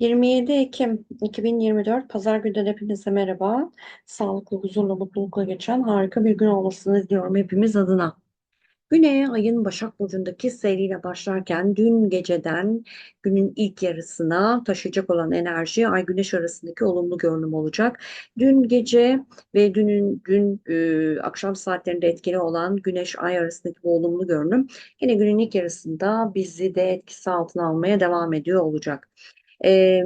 27 Ekim 2024 Pazar gününden hepinize merhaba. Sağlıklı, huzurlu, mutlulukla geçen harika bir gün olmasını diliyorum hepimiz adına. Güney ayın Başak Burcu'ndaki seyriyle başlarken dün geceden günün ilk yarısına taşıyacak olan enerji Ay Güneş arasındaki olumlu görünüm olacak. Dün gece ve dünün dün e, akşam saatlerinde etkili olan Güneş Ay arasındaki bu olumlu görünüm yine günün ilk yarısında bizi de etkisi altına almaya devam ediyor olacak. E,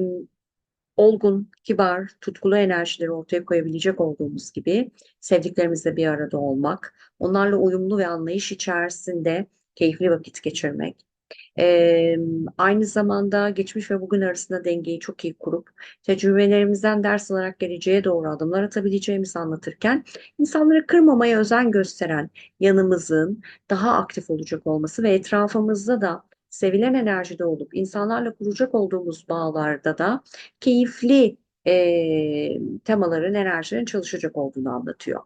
olgun, kibar, tutkulu enerjileri ortaya koyabilecek olduğumuz gibi sevdiklerimizle bir arada olmak, onlarla uyumlu ve anlayış içerisinde keyifli vakit geçirmek, ee, aynı zamanda geçmiş ve bugün arasında dengeyi çok iyi kurup tecrübelerimizden ders alarak geleceğe doğru adımlar atabileceğimizi anlatırken insanları kırmamaya özen gösteren yanımızın daha aktif olacak olması ve etrafımızda da sevilen enerjide olup insanlarla kuracak olduğumuz bağlarda da keyifli e, temaların, enerjilerin çalışacak olduğunu anlatıyor.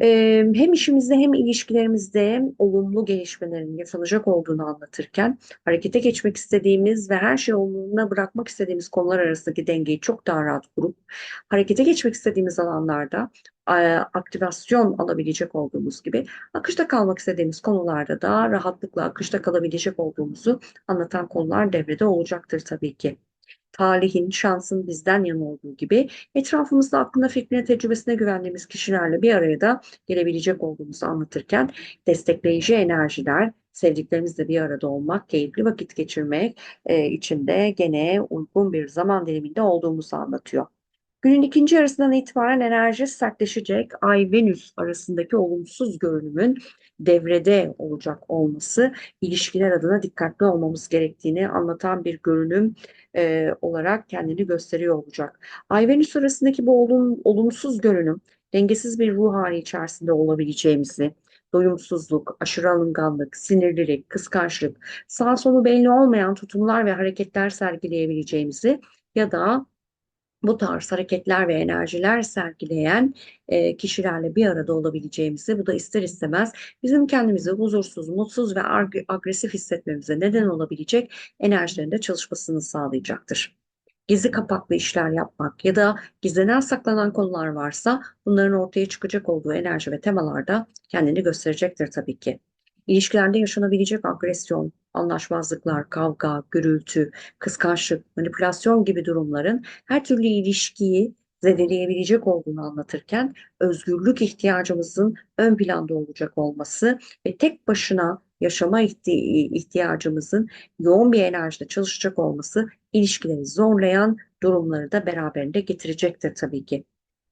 Hem işimizde hem ilişkilerimizde olumlu gelişmelerin yaşanacak olduğunu anlatırken harekete geçmek istediğimiz ve her şeyi olumluğuna bırakmak istediğimiz konular arasındaki dengeyi çok daha rahat kurup harekete geçmek istediğimiz alanlarda aktivasyon alabilecek olduğumuz gibi akışta kalmak istediğimiz konularda da rahatlıkla akışta kalabilecek olduğumuzu anlatan konular devrede olacaktır tabii ki talihin, şansın bizden yana olduğu gibi etrafımızda aklına, fikrine, tecrübesine güvendiğimiz kişilerle bir araya da gelebilecek olduğumuzu anlatırken destekleyici enerjiler, sevdiklerimizle bir arada olmak, keyifli vakit geçirmek e, için de gene uygun bir zaman diliminde olduğumuzu anlatıyor. Günün ikinci yarısından itibaren enerji sertleşecek. Ay-Venüs arasındaki olumsuz görünümün devrede olacak olması ilişkiler adına dikkatli olmamız gerektiğini anlatan bir görünüm e, olarak kendini gösteriyor olacak. Ay-Venüs arasındaki bu olum, olumsuz görünüm dengesiz bir ruh hali içerisinde olabileceğimizi, doyumsuzluk, aşırı alınganlık, sinirlilik, kıskançlık, sağ sonu belli olmayan tutumlar ve hareketler sergileyebileceğimizi ya da bu tarz hareketler ve enerjiler sergileyen e, kişilerle bir arada olabileceğimizi, bu da ister istemez bizim kendimizi huzursuz, mutsuz ve ag- agresif hissetmemize neden olabilecek enerjilerin de çalışmasını sağlayacaktır. Gizli kapaklı işler yapmak ya da gizlenen saklanan konular varsa bunların ortaya çıkacak olduğu enerji ve temalarda kendini gösterecektir tabii ki. İlişkilerde yaşanabilecek agresyon, anlaşmazlıklar, kavga, gürültü, kıskançlık, manipülasyon gibi durumların her türlü ilişkiyi zedeleyebilecek olduğunu anlatırken özgürlük ihtiyacımızın ön planda olacak olması ve tek başına yaşama ihtiyacımızın yoğun bir enerjide çalışacak olması ilişkileri zorlayan durumları da beraberinde getirecektir tabii ki.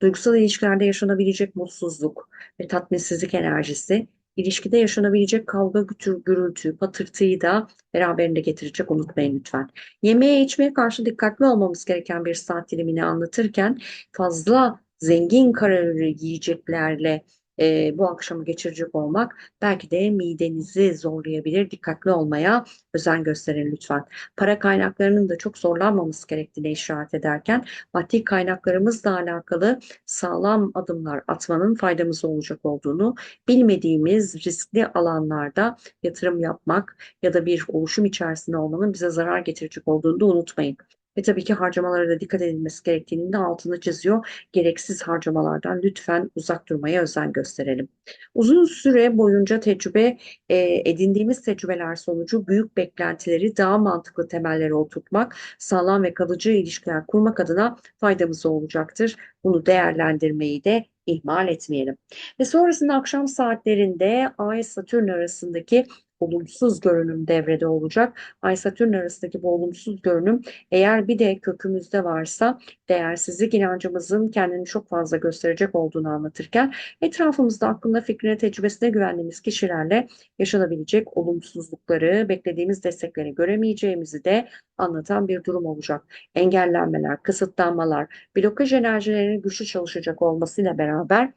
Duygusal ilişkilerde yaşanabilecek mutsuzluk ve tatminsizlik enerjisi ilişkide yaşanabilecek kavga, gütür, gürültü, patırtıyı da beraberinde getirecek unutmayın lütfen. Yemeğe içmeye karşı dikkatli olmamız gereken bir saat dilimini anlatırken fazla zengin kalorili yiyeceklerle e, bu akşamı geçirecek olmak belki de midenizi zorlayabilir. Dikkatli olmaya özen gösterin lütfen. Para kaynaklarının da çok zorlanmamız gerektiğine işaret ederken maddi kaynaklarımızla alakalı sağlam adımlar atmanın faydamız olacak olduğunu, bilmediğimiz riskli alanlarda yatırım yapmak ya da bir oluşum içerisinde olmanın bize zarar getirecek olduğunu da unutmayın. Ve tabii ki harcamalara da dikkat edilmesi gerektiğini de altını çiziyor. Gereksiz harcamalardan lütfen uzak durmaya özen gösterelim. Uzun süre boyunca tecrübe e, edindiğimiz tecrübeler sonucu büyük beklentileri daha mantıklı temellere oturtmak, sağlam ve kalıcı ilişkiler kurmak adına faydamız olacaktır. Bunu değerlendirmeyi de ihmal etmeyelim. Ve sonrasında akşam saatlerinde Ay-Satürn arasındaki olumsuz görünüm devrede olacak. Ay-Satürn arasındaki bu olumsuz görünüm eğer bir de kökümüzde varsa değersizlik inancımızın kendini çok fazla gösterecek olduğunu anlatırken etrafımızda aklında fikrine, tecrübesine güvendiğimiz kişilerle yaşanabilecek olumsuzlukları, beklediğimiz destekleri göremeyeceğimizi de anlatan bir durum olacak. Engellenmeler, kısıtlanmalar, blokaj enerjilerinin güçlü çalışacak olmasıyla beraber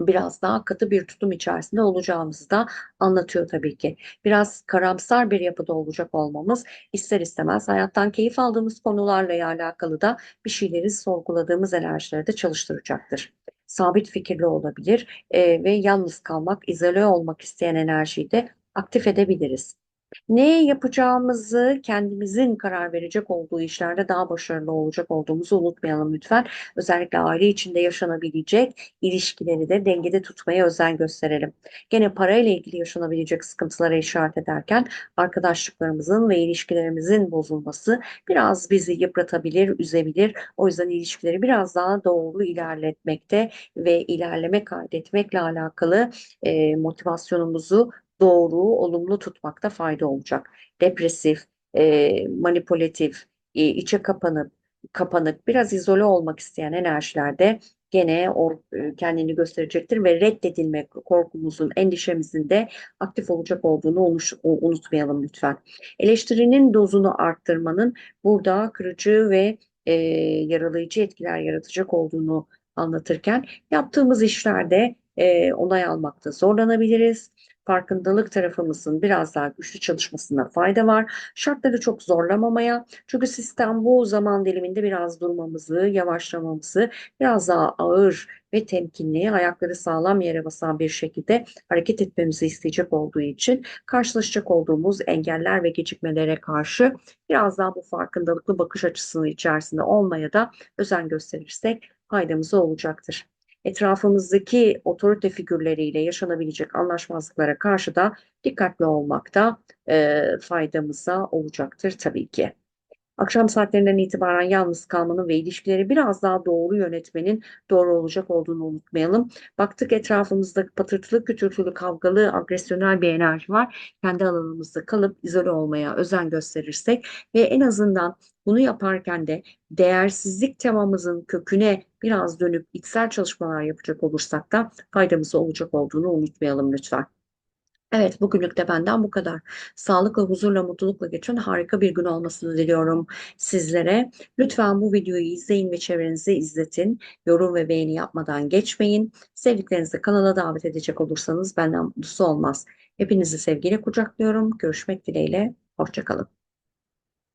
biraz daha katı bir tutum içerisinde olacağımızı da anlatıyor tabii ki. Biraz karamsar bir yapıda olacak olmamız ister istemez hayattan keyif aldığımız konularla alakalı da bir şeyleri sorguladığımız enerjileri de çalıştıracaktır. Sabit fikirli olabilir e, ve yalnız kalmak, izole olmak isteyen enerjiyi de aktif edebiliriz. Ne yapacağımızı kendimizin karar verecek olduğu işlerde daha başarılı olacak olduğumuzu unutmayalım lütfen. Özellikle aile içinde yaşanabilecek ilişkileri de dengede tutmaya özen gösterelim. Gene parayla ilgili yaşanabilecek sıkıntılara işaret ederken arkadaşlıklarımızın ve ilişkilerimizin bozulması biraz bizi yıpratabilir, üzebilir. O yüzden ilişkileri biraz daha doğru ilerletmekte ve ilerleme kaydetmekle alakalı e, motivasyonumuzu doğru, olumlu tutmakta fayda olacak. Depresif, e, manipülatif, e, içe kapanıp, kapanık, biraz izole olmak isteyen enerjilerde gene o e, kendini gösterecektir ve reddedilme korkumuzun, endişemizin de aktif olacak olduğunu unutmayalım lütfen. Eleştirinin dozunu arttırmanın burada kırıcı ve e, yaralayıcı etkiler yaratacak olduğunu anlatırken yaptığımız işlerde e, onay almakta zorlanabiliriz farkındalık tarafımızın biraz daha güçlü çalışmasına fayda var. Şartları çok zorlamamaya, çünkü sistem bu zaman diliminde biraz durmamızı, yavaşlamamızı, biraz daha ağır ve temkinli, ayakları sağlam yere basan bir şekilde hareket etmemizi isteyecek olduğu için karşılaşacak olduğumuz engeller ve gecikmelere karşı biraz daha bu farkındalıklı bakış açısının içerisinde olmaya da özen gösterirsek faydamız olacaktır etrafımızdaki otorite figürleriyle yaşanabilecek anlaşmazlıklara karşı da dikkatli olmakta e, faydamıza olacaktır tabii ki. Akşam saatlerinden itibaren yalnız kalmanın ve ilişkileri biraz daha doğru yönetmenin doğru olacak olduğunu unutmayalım. Baktık etrafımızda patırtılı, kütürtülü, kavgalı, agresyonel bir enerji var. Kendi alanımızda kalıp izole olmaya özen gösterirsek ve en azından bunu yaparken de değersizlik temamızın köküne biraz dönüp içsel çalışmalar yapacak olursak da faydamız olacak olduğunu unutmayalım lütfen. Evet, bugünlük de benden bu kadar. Sağlıkla, huzurla, mutlulukla geçen harika bir gün olmasını diliyorum sizlere. Lütfen bu videoyu izleyin ve çevrenize izletin. Yorum ve beğeni yapmadan geçmeyin. Sevdiklerinizi kanala davet edecek olursanız benden mutlusu olmaz. Hepinizi sevgiyle kucaklıyorum. Görüşmek dileğiyle. Hoşçakalın.